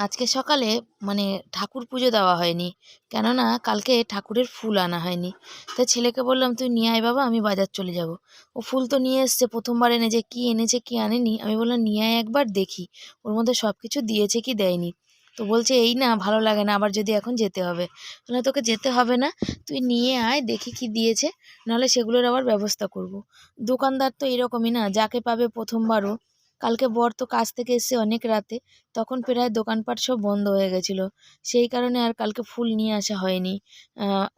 আজকে সকালে মানে ঠাকুর পুজো দেওয়া হয়নি। কেননা কালকে ঠাকুরের ফুল আনা হয়নি। তাই ছেলেকে বললাম, তুই নিয়ে আয় বাবা, আমি বাজার চলে যাব। ও ফুল তো নিয়ে এসছে, প্রথমবার এনেছে, কী এনেছে, কী আনেনি। আমি বললাম, নিয়ে আয় একবার, দেখি। ওর মধ্যে সব কিছু দিয়েছে কি দেয়নি। তো বলছে, এই না, ভালো লাগে না, আবার যদি এখন যেতে হবে। বললাম তোকে যেতে হবে না, তুই নিয়ে আয়, দেখি কি দিয়েছে, নাহলে সেগুলোর আবার ব্যবস্থা করব। দোকানদার তো এরকমই না, যাকে পাবে প্রথমবারও কালকে বর তো কাজ থেকে এসছে অনেক রাতে, তখন প্রায় দোকানপাট সব বন্ধ হয়ে গেছিল। সেই কারণে আর কালকে ফুল নিয়ে আসা হয়নি।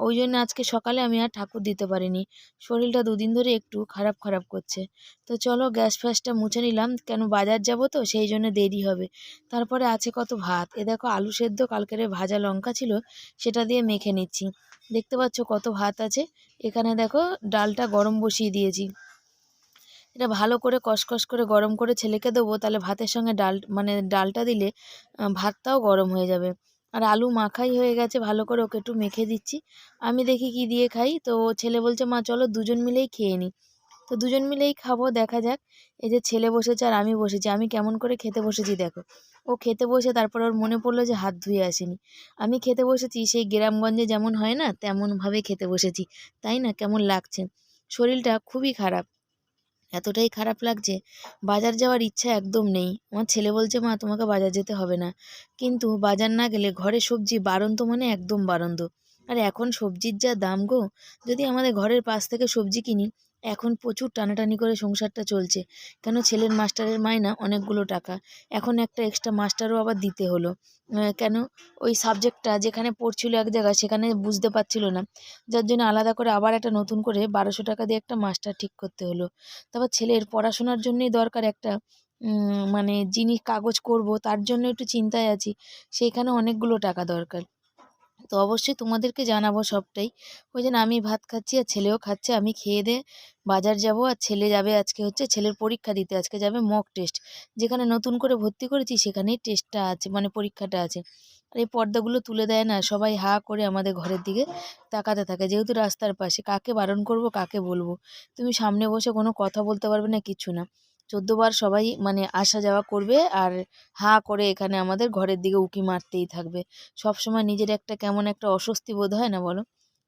ওই জন্য আজকে সকালে আমি আর ঠাকুর দিতে পারিনি। শরীরটা দুদিন ধরে একটু খারাপ খারাপ করছে। তো চলো গ্যাস ফ্যাসটা মুছে নিলাম, কেন বাজার যাব তো, সেই জন্য দেরি হবে। তারপরে আছে কত ভাত। এ দেখো আলু সেদ্ধ, কালকের ভাজা লঙ্কা ছিল, সেটা দিয়ে মেখে নিচ্ছি। দেখতে পাচ্ছ কত ভাত আছে? এখানে দেখো ডালটা গরম বসিয়ে দিয়েছি। এটা ভালো করে কষকষ করে গরম করে ছেলেকে দেবো, তাহলে ভাতের সঙ্গে ডাল মানে ডালটা দিলে ভাতটাও গরম হয়ে যাবে। আর আলু মাখাই হয়ে গেছে, ভালো করে ওকে একটু মেখে দিচ্ছি। আমি দেখি কি দিয়ে খাই। তো ছেলে বলছে, মা, চলো দুজন মিলেই খেয়ে নিই তো দুজন মিলেই খাব, দেখা যাক। এই যে ছেলে বসেছে আর আমি বসেছি, আমি কেমন করে খেতে বসেছি দেখো। ও খেতে বসে তারপর ওর মনে পড়ল যে হাত ধুয়ে আসেনি। আমি খেতে বসেছি, সেই গ্রামগঞ্জে যেমন হয় না, তেমনভাবে খেতে বসেছি। তাই না? কেমন লাগছে? শরীরটা খুবই খারাপ। এতটাই খারাপ লাগছে, বাজার যাওয়ার ইচ্ছা একদম নেই। আমার ছেলে বলছে, মা, তোমাকে বাজার যেতে হবে না। কিন্তু বাজার না গেলে ঘরে সবজি বারন্ত মানে একদম বারন্ত। আর এখন সবজির যা দাম গো, যদি আমাদের ঘরের পাশ থেকে সবজি কিনি এখন প্রচুর টানাটানি করে সংসারটা চলছে। কেন ছেলের মাস্টারের মায়না অনেকগুলো টাকা। এখন একটা এক্সট্রা মাস্টারও আবার দিতে হলো। কেন ওই সাবজেক্টটা যেখানে পড়ছিল এক জায়গায় সেখানে বুঝতে পারছিল না। যার জন্য আলাদা করে আবার একটা নতুন করে বারোশো টাকা দিয়ে একটা মাস্টার ঠিক করতে হলো। তারপর ছেলের পড়াশোনার জন্যই দরকার একটা মানে যিনি কাগজ করব তার জন্য একটু চিন্তায় আছি। সেইখানে অনেকগুলো টাকা দরকার। তো অবশ্যই তোমাদেরকে জানাব সবটাই। ওই জন্য আমি ভাত খাচ্ছি আর ছেলেও খাচ্ছে, আমি খেয়ে দিয়ে বাজার যাব আর ছেলে যাবে আজকে হচ্ছে ছেলের পরীক্ষা দিতে, আজকে যাবে মক টেস্ট যেখানে নতুন করে ভর্তি করেছি সেখানেই টেস্টটা আছে মানে পরীক্ষাটা আছে। আর এই পর্দাগুলো তুলে দেয় না, সবাই হা করে আমাদের ঘরের দিকে তাকাতে থাকে, যেহেতু রাস্তার পাশে, কাকে বারণ করব, কাকে বলব? তুমি সামনে বসে কোনো কথা বলতে পারবে না, কিছু না। চোদ্দোবার সবাই মানে আসা যাওয়া করবে আর হাঁ করে এখানে আমাদের ঘরের দিকে উঁকি মারতেই থাকবে। সব সময় নিজের একটা কেমন একটা অস্বস্তি বোধ হয় না বলো?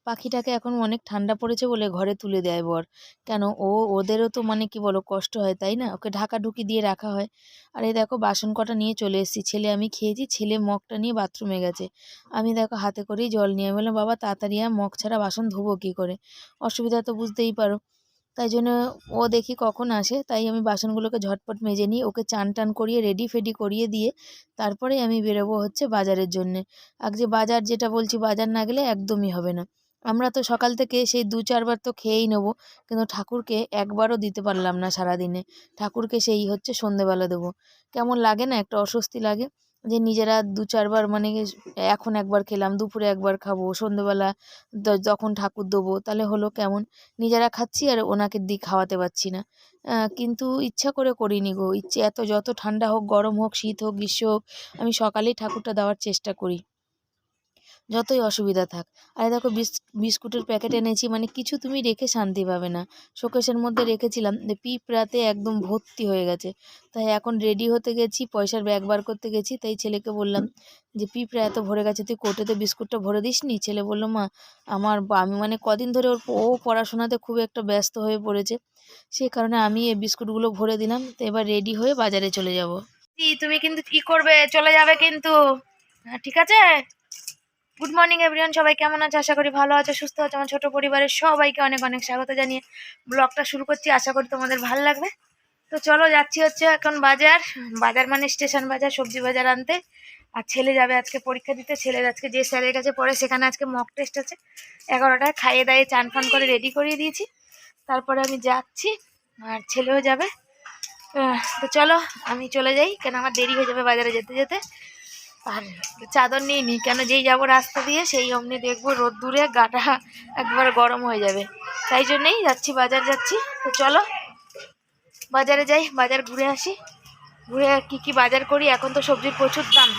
পাখিটাকে এখন অনেক ঠান্ডা পড়েছে বলে ঘরে তুলে দেয় বর। কেন? ও, ওদেরও তো মানে কি বলো কষ্ট হয়, তাই না? ওকে ঢাকা ঢুকি দিয়ে রাখা হয়। আর এই দেখো, বাসন কটা নিয়ে চলে এসেছি। ছেলে আমি খেয়েছি, ছেলে মগটা নিয়ে বাথরুমে গেছে। আমি দেখো হাতে করেই জল নিয়ে বললাম, বাবা, তাড়াতাড়ি আর মগ ছাড়া বাসন ধোবো কী করে? অসুবিধা তো বুঝতেই পারো। তাই জন্য ও দেখি কখন আসে। তাই আমি বাসনগুলোকে ঝটপট মেজে নিই ওকে চান টান করিয়ে রেডি ফেডি করিয়ে দিয়ে তারপরেই আমি বেরোবো হচ্ছে বাজারের জন্যে। আর যে বাজার যেটা বলছি, বাজার না গেলে একদমই হবে না। আমরা তো সকাল থেকে সেই দু চারবার তো খেয়েই নেব, কিন্তু ঠাকুরকে একবারও দিতে পারলাম না সারাদিনে। ঠাকুরকে সেই হচ্ছে সন্ধেবেলা দেবো। কেমন লাগে না? একটা অস্বস্তি লাগে। যে নিজেরা দু চারবার মানে এখন একবার খেলাম, দুপুরে একবার খাব, সন্ধেবেলা যখন ঠাকুর দেবো, তাহলে হলো কেমন? নিজেরা খাচ্ছি আর ওনাকে দিই খাওয়াতে পারছি না। কিন্তু ইচ্ছা করে করিনি গো। ইচ্ছে এত যত ঠান্ডা হোক, গরম হোক, শীত হোক, গ্রীষ্ম হোক, আমি সকালেই ঠাকুরটা দেওয়ার চেষ্টা করি। যতই অসুবিধা থাক। আরে দেখো বিস্কুটের প্যাকেট এনেছি মানে কিছু তুমি রেখে শান্তি পাবে না। শোকেসের মধ্যে রেখেছিলাম পিঁপড়াতে একদম ভর্তি হয়ে গেছে। তাই এখন রেডি হতে গেছি, পয়সার ব্যাগ বার করতে গেছি। তাই ছেলেকে বললাম যে, পিঁপড়া এত ভরে গেছে, তুই কোটেতে বিস্কুটটা ভরে দিস নি ছেলে বলল, মা, আমার আমি মানে কদিন ধরে ওর ও পড়াশোনাতে খুব একটা ব্যস্ত হয়ে পড়েছে। সেই কারণে আমি এই বিস্কুটগুলো ভরে দিলাম। তো এবার রেডি হয়ে বাজারে চলে যাব। তুমি কিন্তু কি করবে? চলে যাবে কিন্তু। ঠিক আছে? গুড মর্নিং এভরিওয়ান সবাই কেমন আছে? আশা করি ভালো আছে, সুস্থ আছে। আমার ছোটো পরিবারের সবাইকে অনেক অনেক স্বাগত জানিয়ে ব্লগটা শুরু করছি। আশা করি তোমাদের ভালো লাগবে। তো চলো যাচ্ছি হচ্ছে এখন বাজার। বাজার মানে স্টেশন বাজার, সবজি বাজার আনতে। আর ছেলে যাবে আজকে পরীক্ষা দিতে। ছেলের আজকে যে স্যারের কাছে পড়ে, সেখানে আজকে মক টেস্ট আছে। এগারোটায় খাইয়ে দাইয়ে চান ফান করে রেডি করিয়ে দিয়েছি। তারপরে আমি যাচ্ছি, আর ছেলেও যাবে। তো চলো, আমি চলে যাই। কেন, আমার দেরি হয়ে যাবে বাজারে যেতে যেতে। আর চাদর নিয়ে নিই কেন যেই যাব রাস্তা দিয়ে, সেই অমনি দেখব রোদ দূরে, গাটা একবার গরম হয়ে যাবে। তাই জন্যেই যাচ্ছি, বাজার যাচ্ছি। তো চলো, বাজারে যাই, বাজার ঘুরে আসি। ঘুরে কী কী বাজার করি, এখন তো সবজির প্রচুর দাম।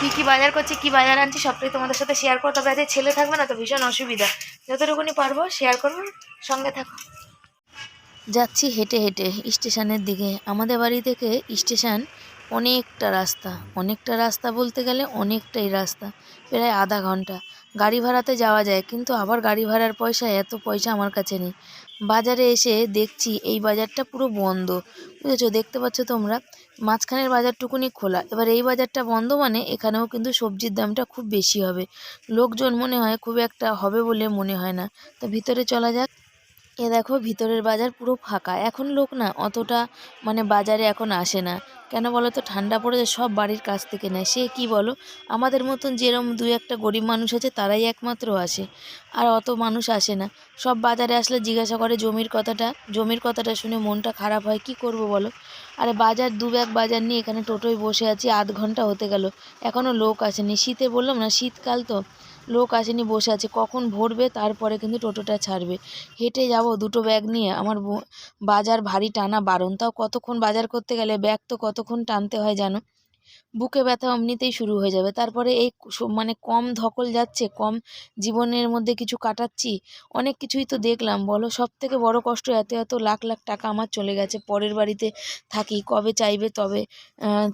কী কী বাজার করছি, কী বাজার আনছি, সবটাই তোমাদের সাথে শেয়ার করো তবে আজকে ছেলে থাকবে না তো ভীষণ অসুবিধা। যতটুকুনি পারব শেয়ার করব, সঙ্গে থাকো। যাচ্ছি হেঁটে হেঁটে স্টেশনের দিকে। আমাদের বাড়ি থেকে স্টেশন অনেকটা রাস্তা অনেকটা রাস্তা বলতে গেলে অনেকটাই রাস্তা, প্রায় আধা ঘণ্টা। গাড়ি ভাড়াতে যাওয়া যায়, কিন্তু আবার গাড়ি ভাড়ার পয়সা এত পয়সা আমার কাছে নেই। বাজারে এসে দেখছি এই বাজারটা পুরো বন্ধ। বুঝেছ? দেখতে পাচ্ছ তোমরা? মাঝখানের বাজারটুকুনি খোলা। এবার এই বাজারটা বন্ধ মানে এখানেও কিন্তু সবজির দামটা খুব বেশি হবে। লোকজন মনে হয় খুব একটা হবে বলে মনে হয় না। তো ভিতরে চলা যাক। এ দেখো ভিতরের বাজার পুরো ফাঁকা। এখন লোক না অতটা মানে বাজারে এখন আসে না। কেন বলো তো ঠান্ডা পড়েছে, সব বাড়ির কাছ থেকে নেয়। সে কি বলো? আমাদের মতন যেরম দু একটা গরিব মানুষ আছে, তারাই একমাত্র আসে। আর অত মানুষ আসে না। সব বাজারে আসলে জিজ্ঞাসা করে জমির কথাটা জমির কথাটা শুনে মনটা খারাপ হয়। কি করব বলো? আরে বাজার, দু ব্যাগ বাজার নিয়ে এখানে টোটোয় বসে আছি, আধ ঘণ্টা হতে গেল। এখনও লোক আসেনি। শীতে বললাম না, শীতকাল তো। লোক আসেনি, বসে আছে। কখন ভরবে? তারপরে কিন্তু টোটোটা ছাড়বে। হেঁটে যাব দুটো ব্যাগ নিয়ে। আমার বাজার ভারী টানা বারণ। তাও কতক্ষণ বাজার করতে গেলে ব্যাগ তো কতক্ষণ টানতে হয় জানো? বুকে ব্যথা অমনিতেই শুরু হয়ে যাবে। তারপরে এই মানে কম ধকল যাচ্ছে, কম জীবনের মধ্যে কিছু কাটাচ্ছি, অনেক কিছুই তো দেখলাম। বলো সব থেকে বড় কষ্ট এত এত লাখ লাখ টাকা আমার চলে গেছে। পরের বাড়িতে থাকি, কবে চাইবে তবে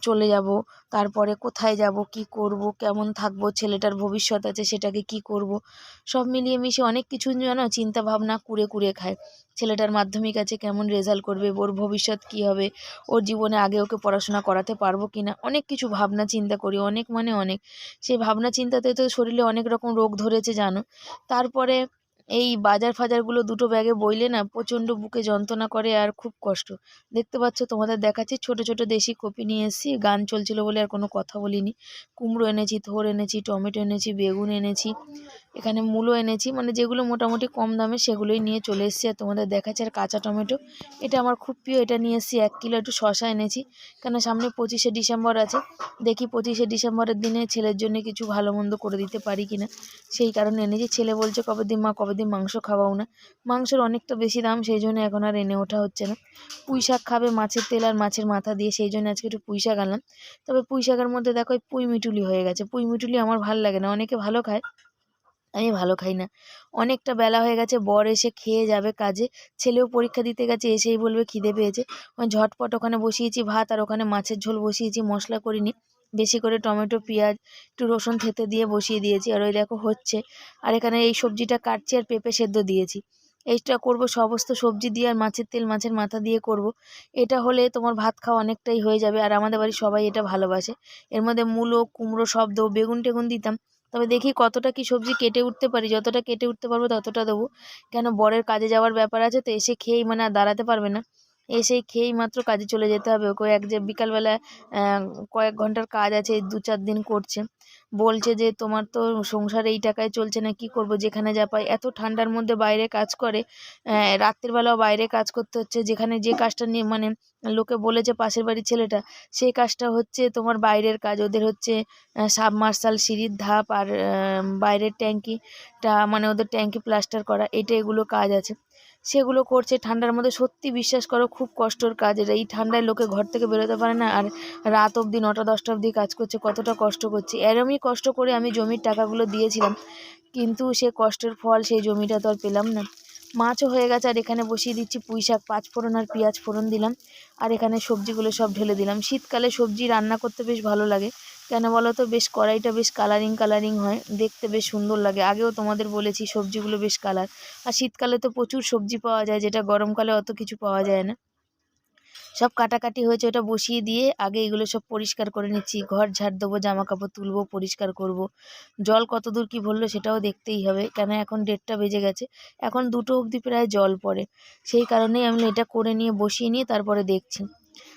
চলে যাব। তারপরে কোথায় যাব, কি করব, কেমন থাকব, ছেলেটার ভবিষ্যৎ আছে, সেটাকে কি করব? সব মিলিয়ে মিশিয়ে অনেক কিছু যেন চিন্তা ভাবনা কুড়ে কুড়ে খায়। ছেলেটার মাধ্যমিক আছে, কেমন রেজাল্ট করবে, ওর ভবিষ্যৎ কী হবে, ওর জীবনে আগে ওকে পড়াশোনা করাতে পারব কি না অনেক কিছু ভাবনা চিন্তা করি, অনেক মানে অনেক। সেই ভাবনা চিন্তাতে তো শরীরে অনেক রকম রোগ ধরেছে, জানো। তারপরে এই বাজার ফাজারগুলো দুটো ব্যাগে বইলে না প্রচণ্ড বুকে যন্ত্রণা করে আর খুব কষ্ট। দেখতে পাচ্ছ, তোমাদের দেখাচ্ছি, ছোট ছোট দেশি কপি নিয়ে এসেছি, গান চলছিল বলে আর কোনো কথা বলিনি। কুমড়ো এনেছি, থোর এনেছি, টমেটো এনেছি, বেগুন এনেছি এখানে মূলো এনেছি। মানে যেগুলো মোটামুটি কম দামে সেগুলোই নিয়ে চলে এসেছি আর তোমাদের দেখাচ্ছি। আর কাঁচা টমেটো, এটা আমার খুব প্রিয়। এটা নিয়ে এসেছি এক কিলো একটু শশা এনেছি। কেন সামনে পঁচিশে ডিসেম্বর আছে। দেখি পঁচিশে ডিসেম্বরের দিনে ছেলের জন্য কিছু ভালো মন্দ করে দিতে পারি কি না। সেই কারণে এনেছি। ছেলে বলছে, কবে দিন মা, কবে দিন মাংস খাওয়াও না? মাংসের অনেকটা বেশি দাম, সেই জন্য এখন আর এনে ওঠা হচ্ছে না। পুঁই শাক খাবে মাছের তেল আর মাছের মাথা দিয়ে, সেই জন্য আজকে একটু পুঁই শাক আনলাম। তবে পুঁই শাকের মধ্যে দেখো পুঁই মিটুলি হয়ে গেছে। পুঁই মিটুলি আমার ভালো লাগে না। অনেকে ভালো খায়। আমি ভালো খাই না। অনেকটা বেলা হয়ে গেছে, বর এসে খেয়ে যাবে কাজে। ছেলেও পরীক্ষা দিতে গেছে, এসেই বলবে খিদে পেয়েছে। ঝটপট ওখানে বসিয়েছি ভাত আর ওখানে মাছের ঝোল বসিয়েছি, মশলা করিনি। বেশি করে টমেটো, পেঁয়াজ, একটু রসুন থেতে দিয়ে বসিয়ে দিয়েছি। আর ওই দেখো হচ্ছে। আর এখানে এই সবজিটা কাটছি আর পেঁপে সেদ্ধ দিয়েছি। এইটা করব সমস্ত সবজি দিয়ে আর মাছের তেল মাছের মাথা দিয়ে করব। এটা হলে তোমার ভাত খাওয়া অনেকটাই হয়ে যাবে। আর আমাদের বাড়ির সবাই এটা ভালোবাসে। এর মধ্যে মূলো, কুমড়ো, সব দেবো। বেগুন টেগুন দিতাম। তবে দেখি কতটা কি সবজি কেটে উঠতে পারি, যতটা কেটে উঠতে পারব ততটা দেবো। কেন বরের কাজে যাওয়ার ব্যাপার আছে তো, এসে খেয়েই মানে আর দাঁড়াতে পারবে না। এসেই খেয়েই মাত্র কাজে চলে যেতে হবে। ওকে এক যে বিকালবেলা কয়েক ঘণ্টার কাজ আছে, দু চার দিন করছে। বলছে যে, তোমার তো সংসার এই টাকায় চলছে না, কি করব? যেখানে যা পাই। এত ঠান্ডার মধ্যে বাইরে কাজ করে রাত্রিবেলাও বাইরে কাজ করতে হচ্ছে। যেখানে যে কাজটা নিয়ে মানে লোকে বলেছে পাশের বাড়ির ছেলেটা, সেই কাজটা হচ্ছে তোমার বাইরের কাজ। ওদের হচ্ছে সাবমার্শাল সিঁড়ির ধাপ আর বাইরের ট্যাঙ্কিটা মানে ওদের ট্যাঙ্কি প্লাস্টার করা, এটা এগুলো কাজ আছে। সেগুলো করছে। ঠান্ডার মধ্যে সত্যি বিশ্বাস করো, খুব কষ্টর কাজ এটা। এই ঠান্ডায় লোকে ঘর থেকে বেরোতে পারে না আর রাত অবধি, নটা, দশটা অবধি কাজ করছে। কতটা কষ্ট করছে। এরমই কষ্ট করে আমি জমির টাকাগুলো দিয়েছিলাম। কিন্তু সে কষ্টের ফল সেই জমিটা তো আর পেলাম না। মাছও হয়ে গেছে আর এখানে বসিয়ে দিচ্ছি পুঁই শাক, পাঁচ ফোড়ন আর পেঁয়াজ ফোড়ন দিলাম। আর এখানে সবজিগুলো সব ঢেলে দিলাম। শীতকালে সবজি রান্না করতে বেশ ভালো লাগে। কেন বলো তো বেশ কড়াইটা বেশ কালারিং কালারিং হয়। দেখতে বেশ সুন্দর লাগে। আগেও তোমাদের বলেছি সবজিগুলো বেশ কালার আর শীতকালে তো প্রচুর সবজি পাওয়া যায়, যেটা গরমকালে অত কিছু পাওয়া যায় না। সব কাটাকাটি হয়েছে, ওটা বসিয়ে দিয়ে আগে এগুলো সব পরিষ্কার করে নিচ্ছি। ঘর ঝাড় দেবো জামা কাপড় তুলবো, পরিষ্কার করব। জল কত দূর কী ভরলো সেটাও দেখতেই হবে। কেন এখন ডেটটা বেজে গেছে। এখন দুটো অবধি প্রায় জল পড়ে। সেই কারণেই আমি এটা করে নিয়ে বসিয়ে নিয়ে তারপরে দেখছি।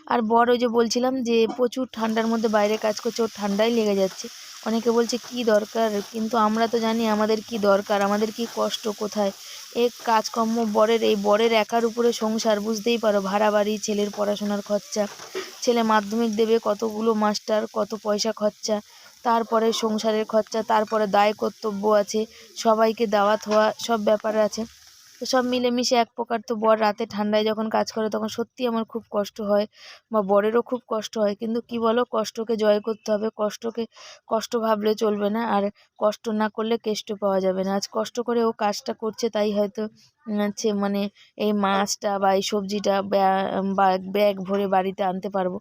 আর বড় যে বলছিলাম যে প্রচুর ঠান্ডার মধ্যে বাইরে কাজ করছে, ওর ঠান্ডাই লেগে যাচ্ছে। অনেকে বলছে, কি দরকার? কিন্তু আমরা তো জানি আমাদের কি দরকার, আমাদের কি কষ্ট, কোথায়? এ কাজকর্ম বরের, এই বরের একার উপরে সংসার, বুঝতেই পারো, ভাড়া বাড়ি, ছেলের পড়াশোনার খরচা। ছেলে মাধ্যমিক দেবে, কতগুলো মাস্টার, কত পয়সা খরচা। তারপরে সংসারের খরচা, তারপরে দায় কর্তব্য আছে, সবাইকে দাওয়াত হওয়া, সব ব্যাপার আছে। তো সব মিলেমিশে এক প্রকার তো বর রাতে ঠান্ডায় যখন কাজ করে তখন সত্যি আমার খুব কষ্ট হয় বা বরেরও খুব কষ্ট হয়। কিন্তু কি বলো কষ্টকে জয় করতে হবে, কষ্টকে, কষ্ট ভাবলে চলবে না আর কষ্ট না করলে কেষ্ট পাওয়া যাবে না। আজ কষ্ট করে ও কাজটা করছে তাই হয়তো হচ্ছে মানে এই মাছটা বা এই সবজিটা ব্যাগ ভরে বাড়িতে আনতে পারব।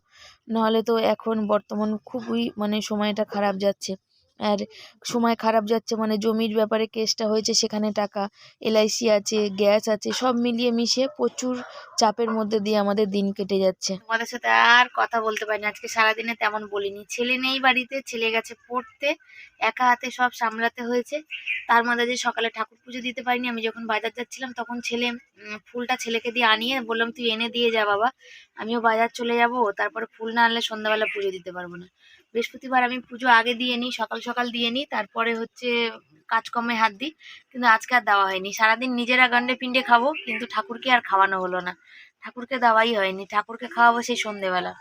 নাহলে তো এখন বর্তমান খুবই মানে সময়টা খারাপ যাচ্ছে। আর সময় খারাপ যাচ্ছে মানে জমির ব্যাপারে কেসটা হয়েছে, সেখানে টাকা এলআইসি আছে, গ্যাস আছে, সব মিলিয়ে মিশিয়ে প্রচুর চাপের মধ্যে দিয়ে আমাদের দিন কেটে যাচ্ছে। তোমাদের সাথে আর কথা বলতে পারি না আজকে সারাদিনে তেমন বলিনি। ছেলে নেই বাড়িতে, ছেলে গেছে পড়তে, একা হাতে সব সামলাতে হয়েছে। তার মধ্যে যে সকালে ঠাকুর পুজো দিতে পারিনি, আমি যখন বাজার যাচ্ছিলাম, তখন ছেলে ফুলটা ছেলেকে দিয়ে আনিয়ে বললাম, তুই এনে দিয়ে যা বাবা, আমিও বাজার চলে যাব, তারপরে ফুল না আনলে সন্ধ্যাবেলা পুজো দিতে পারব না। বৃহস্পতিবার আমি পুজো আগে দিয়ে নিই, সকাল সকাল দিয়ে নিই, তারপরে হচ্ছে কাজকর্মে হাত দিই, কিন্তু আজকে আর দেওয়া হয়নি। সারাদিন নিজেরা গান্ডে পিণ্ডে খাব, কিন্তু ঠাকুরকে আর খাওয়ানো হলো না। ঠাকুরকে দেওয়াই হয়নি। ঠাকুরকে খাওয়াবো সেই সন্ধেবেলা।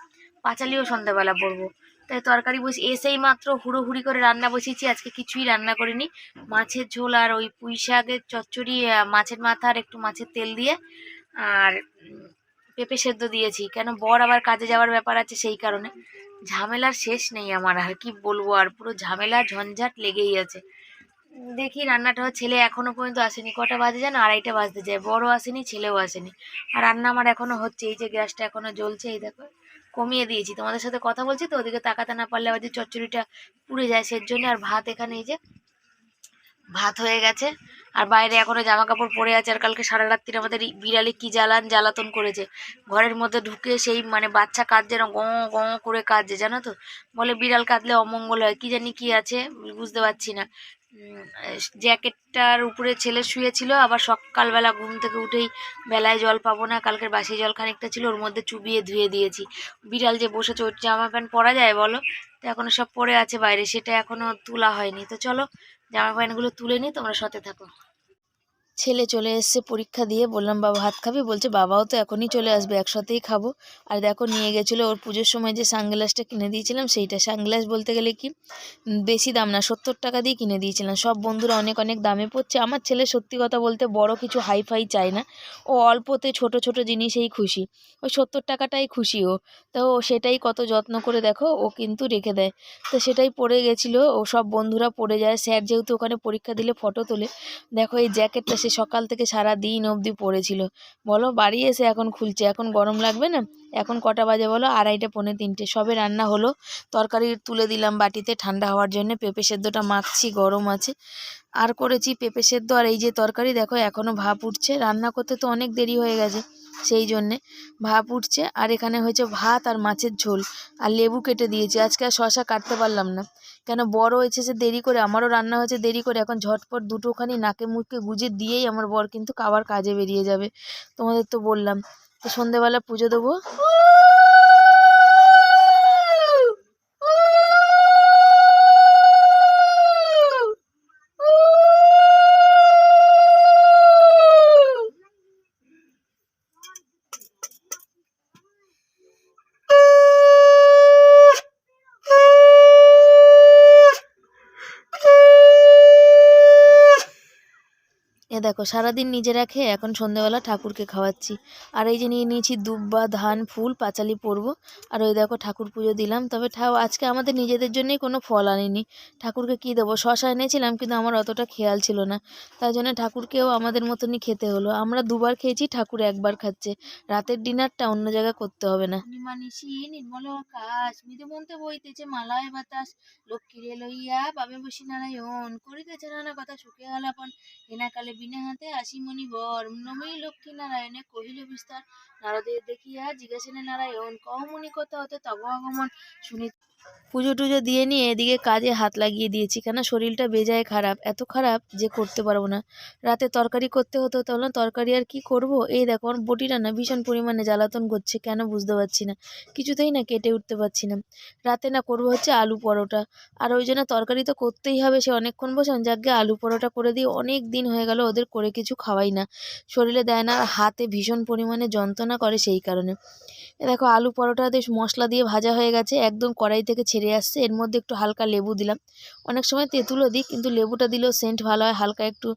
পাঁচালিও সন্ধেবেলা পড়ব। তাই তরকারি বসে, এসেই মাত্র হুড়োহুড়ি করে রান্না বসিয়েছি, আজকে কিছুই রান্না করিনি। মাছের ঝোল আর ওই পুঁই শাকের চচ্চড়ি মাছের মাথা আর একটু মাছের তেল দিয়ে, আর পেঁপে সেদ্ধ দিয়েছি। কেন বর আবার কাজে যাওয়ার ব্যাপার আছে সেই কারণে। ঝামেলার শেষ নেই আমার, আর কি বলব, আর পুরো ঝামেলা ঝঞ্ঝাট লেগেই আছে। দেখি রান্নাটা ছেলে এখনও পর্যন্ত আসেনি, কটা বাজে যেন আড়াইটা বাজতে যায়, বড় আসেনি, ছেলেও আসেনি। আর রান্না আমার এখনও হচ্ছে, এই যে গ্যাসটা এখনও জ্বলছে, এই দেখো, কমিয়ে দিয়েছি। তোমাদের সাথে কথা বলছি তো, ওদিকে তাকাতে না পারলে আবার যে চচ্চড়িটা পুড়ে যায় সের জন্য আর ভাত এখানে এই যে ভাত হয়ে গেছে। আর বাইরে এখনও জামা কাপড় পরে আছে আর কালকে সারা রাত্রির আমাদের বিড়ালে কি জ্বালান জ্বালাতন করেছে। ঘরের মধ্যে ঢুকে সেই মানে বাচ্চা কাজ যেন গঁ গঁ করে কাঁদছে, জানো তো? বলে বিড়াল কাঁদলে অমঙ্গল হয়, কি জানি কি আছে বুঝতে পারছি না। জ্যাকেটটার উপরে ছেলে শুয়েছিল, আবার সকালবেলা ঘুম থেকে উঠেই বেলায় জল পাবো না, কালকের বাসি জল খানিকটা ছিল, ওর মধ্যে চুবিয়ে ধুয়ে দিয়েছি। বিড়াল যে বসেছে ওর জামা প্যান্ট পরা যায় বলো? তো এখনও সব পরে আছে বাইরে, সেটা এখনও তোলা হয়নি। তো চলো জামা প্যান্টগুলো তুলে নিই তোমরা সাথে থাকো। ছেলে চলে এসছে, পরীক্ষা দিয়ে। বললাম, বাবা, ভাত খাবি? বলছে, বাবাও তো এখনই চলে আসবে, একসাথেই খাব। আর দেখো, নিয়ে গেছিল ওর পুজোর সময় যে সানগ্লাসটা কিনে দিয়েছিলাম, সেইটা। সানগ্লাস বলতে গেলে কি বেশি দাম না, সত্তর টাকা দিয়ে কিনে দিয়েছিলাম। সব বন্ধুরা অনেক অনেক দামে পড়ছে। আমার ছেলে সত্যি কথা বলতে বড় কিছু হাই ফাই চায় না। ও অল্পতে ছোট ছোট জিনিসেই খুশি। ওই সত্তর টাকাটাই খুশি ও। তো ও সেটাই কত যত্ন করে দেখো, ও কিন্তু রেখে দেয়। তো সেটাই পড়ে গেছিল। ও সব বন্ধুরা পড়ে যায়। স্যার যেহেতু ওখানে পরীক্ষা দিলে ফটো তোলে। দেখো, এই জ্যাকেটটা সে সকাল থেকে সারা দিন অবধি পড়েছিল। বলো, বাড়ি এসে এখন খুলছে। এখন গরম লাগবে না? এখন কটা বাজে বলো? আড়াইটা, পৌনে তিনটে। সবে রান্না হলো। তরকারি তুলে দিলাম বাটিতে। ঠান্ডা হওয়ার জন্য পেঁপে সেদ্ধটা মাখছি, গরম আছে। আর করেছি পেঁপে সেদ্ধ। আর এই যে তরকারি, দেখো এখনও ভাপ উঠছে। রান্না করতে তো অনেক দেরি হয়ে গেছে। সেই জন্যে ভাপ উঠছে। আর এখানে হয়েছে ভাত আর মাছের ঝোল। আর লেবু কেটে দিয়েছি। আজকে আর শশা কাটতে পারলাম না। কেন বড় হয়েছে যে দেরি করে। আমারও রান্না হয়েছে দেরি করে। এখন ঝটপট দুটোখানি নাকে মুখকে গুজে দিয়েই আমার বর কিন্তু খাবার কাজে বেরিয়ে যাবে। তোমাদের তো বললাম। তো সন্ধেবেলা পুজো দেবো। এ দেখো, সারাদিন নিজেরা খেয়ে এখন সন্ধেবেলা ঠাকুরকে খাওয়াচ্ছি। আর এই যে নিয়ে নিয়েছি দুব্বা, ধান, ফুল, পাঁচালি পরবো। আর ওই দেখো ঠাকুর পুজো দিলাম। তবে ঠাও, আজকে আমাদের নিজেদের জন্যই কোনো ফল আনিনি। ঠাকুরকে কি দেবো? শশা এনেছিলাম, কিন্তু আমার অতটা খেয়াল ছিল না। তাই জন্য ঠাকুরকেও আমাদের মতনই খেতে হলো। আমরা দুবার খেয়েছি, ঠাকুর একবার খাচ্ছে। রাতের ডিনারটা অন্য জায়গায় করতে হবে না। নির্মল বইতেছে মালায় বাতাস। লক্ষ্মীরে লইয়া পাবে বসি নারায়ণ করিতেছে নানা কথা সুখে আলাপন। হেনাকালে বিনা হাতে আসিমণি বর নমী লক্ষ্মী নারায়ণে কহিল, বিস্তার নারদের দেখিয়া জিজ্ঞাসেনে নারায়ণ কহমনি কথা হতে তব আগমন শুনি পুজো টুজো দিয়ে নিয়ে এদিকে কাজে হাত লাগিয়ে দিয়েছি। কেন শরীরটা বেজায় খারাপ, এত খারাপ যে করতে পারব না। রাতে তরকারি করতে হতো তাহলে তরকারি আর কি করব? এই দেখো, আমার বটিটা না ভীষণ পরিমাণে জ্বালাতন করছে, কেন বুঝতে পারছি না। কিছুতেই না কেটে উঠতে পারছি না। রাতে না করব হচ্ছে আলু পরোটা। আর ওই জন্য তরকারি তো করতেই হবে, সে অনেকক্ষণ বসেন যাকে আলু পরোটা করে দিয়ে অনেক দিন হয়ে গেল ওদের করে কিছু খাওয়াই না। শরীরে দেয় না হাতে ভীষণ পরিমাণে যন্ত্রণা করে সেই কারণে। দেখো, আলু পরোটা বেশ মশলা দিয়ে ভাজা হয়ে গেছে, একদম কড়াই থেকে ছেড়ে আসছে। এর মধ্যে একটু হালকা লেবু দিলাম। অনেক সময় তেঁতুলও দিই, কিন্তু লেবুটা দিলেও সেন্ট ভালো হয়, হালকা একটু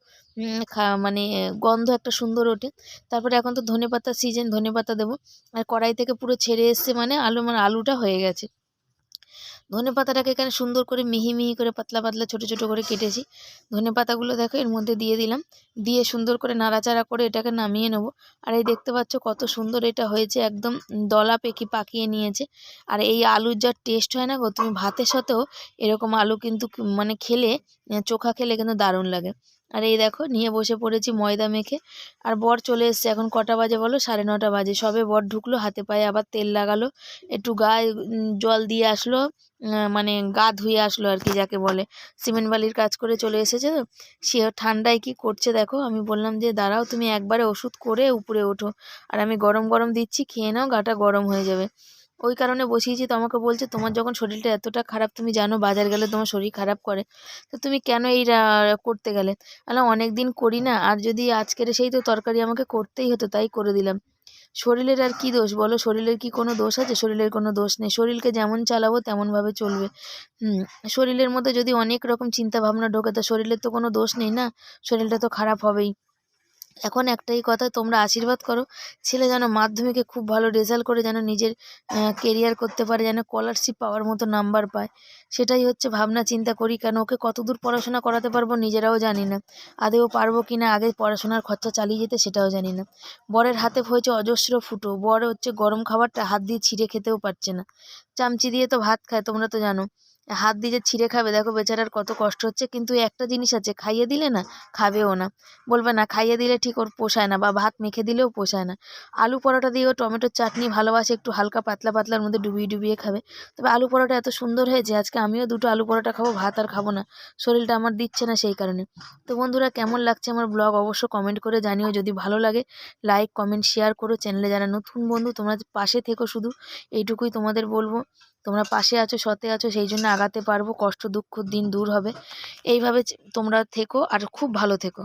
মানে গন্ধ একটা সুন্দর ওঠে। তারপরে এখন তো ধনে পাতার সিজন ধনে পাতা দেবো। আর কড়াই থেকে পুরো ছেড়ে এসছে মানে আলু মানে আলুটা হয়ে গেছে। ধনে পাতাটাকে এখানে সুন্দর করে মিহি মিহি করে পাতলা পাতলা ছোটো ছোটো করে কেটেছি। ধনে পাতাগুলো দেখো, এর মধ্যে দিয়ে দিলাম। দিয়ে সুন্দর করে নাড়াচাড়া করে এটাকে নামিয়ে নেব। আর এই দেখতে পাচ্ছ কত সুন্দর এটা হয়েছে, একদম দলা পেকি পাকিয়ে নিয়েছে। আর এই আলুর যা টেস্ট হয় না গো, তুমি ভাতের সাথেও এরকম আলু কিন্তু মানে খেলে, চোখা খেলে কিন্তু দারুণ লাগে। আর এই দেখো, নিয়ে বসে পড়েছি ময়দা মেখে। আর বর চলে এসছে, এখন কটা বাজে বলো? সাড়ে নটা বাজে। সবে বর ঢুকলো, হাতে পায়ে আবার তেল লাগালো। একটু গায়ে জল দিয়ে আসলো মানে গা ধুয়ে আসলো আর কি, যাকে বলে। সিমেন্ট বালির কাজ করে চলে এসেছে তো। সে ঠান্ডায় কি করছে দেখো? আমি বললাম যে, দাঁড়াও, তুমি একবারে ওষুধ করে উপরে ওঠো। আর আমি গরম গরম দিচ্ছি, খেয়ে নাও, গাটা গরম হয়ে যাবে। ওই কারণে বসিয়েছি। তো আমাকে বলছে, তোমার যখন শরীরটা এতটা খারাপ, তুমি জানো বাজার গেলে তোমার শরীর খারাপ করে। তো তুমি কেন এই করতে গেলে? আলাম অনেক দিন করি না। আর যদি আজকের সেই তো তরকারি আমাকে করতেই হতো, তাই করে দিলাম। শরীরের আর কি দোষ বলো? শরীরের কি কোনো দোষ আছে? শরীরের কোনো দোষ নেই। শরীরকে যেমন চালাবো, তেমনভাবে চলবে। হুম, শরীরের মধ্যে যদি অনেক রকম চিন্তা ভাবনা ঢোকে, তো শরীরের তো কোনো দোষ নেই না? শরীরটা তো খারাপ হবেই। এখন একটাই কথা, তোমরা আশীর্বাদ করো। ছেলে যেন মাধ্যমিকে খুব ভালো রেজাল্ট করে, যেন নিজের কেরিয়ার করতে পারে, যেন স্কলারশিপ পাওয়ার মতো নাম্বার পায়। সেটাই হচ্ছে ভাবনা, চিন্তা করি, কেন ওকে কতদূর পড়াশোনা করাতে পারব নিজেরাও জানি না। আদেও পারব কি না আগে পড়াশোনার খরচা চালিয়ে যেতে সেটাও জানি না। বরের হাতে হয়েছে অজস্র ফুটো, বর হচ্ছে গরম খাবারটা হাত দিয়ে ছিঁড়ে খেতেও পারছে না। চামচি দিয়ে তো ভাত খায়, তোমরা তো জানো। হাত দিয়ে যে ছিঁড়ে খাবে, দেখো বেচারার কত কষ্ট হচ্ছে। কিন্তু একটা জিনিস আছে, খাইয়ে দিলে না খাবেও না। বলবে না, খাইয়ে দিলে ঠিক ওর পোষায় না বা ভাত মেখে দিলেও পোষায় না। আলু পরোটা দিয়েও টমেটোর চাটনি ভালোবাসে, একটু হালকা পাতলা পাতলার মধ্যে ডুবিয়ে ডুবিয়ে খাবে। তবে আলু পরোটা এত সুন্দর হয়েছে, আজকে আমিও দুটো আলু পরোটা খাব, ভাত আর খাব না। শরীরটা আমার দিচ্ছে না সেই কারণে। তো বন্ধুরা, কেমন লাগছে আমার ব্লগ অবশ্য কমেন্ট করে জানিও। যদি ভালো লাগে, লাইক, কমেন্ট, শেয়ার করো। চ্যানেলে যারা নতুন বন্ধু, তোমরা পাশে থেকো শুধু। এইটুকুই তোমাদের বলব। তোমরা পাশে আছো, সতে আছো, সেই জন্য আগাতে পারব, কষ্ট দুঃখ দিন দূর হবে। এইভাবে তোমরা থেকো আর খুব ভালো থেকো।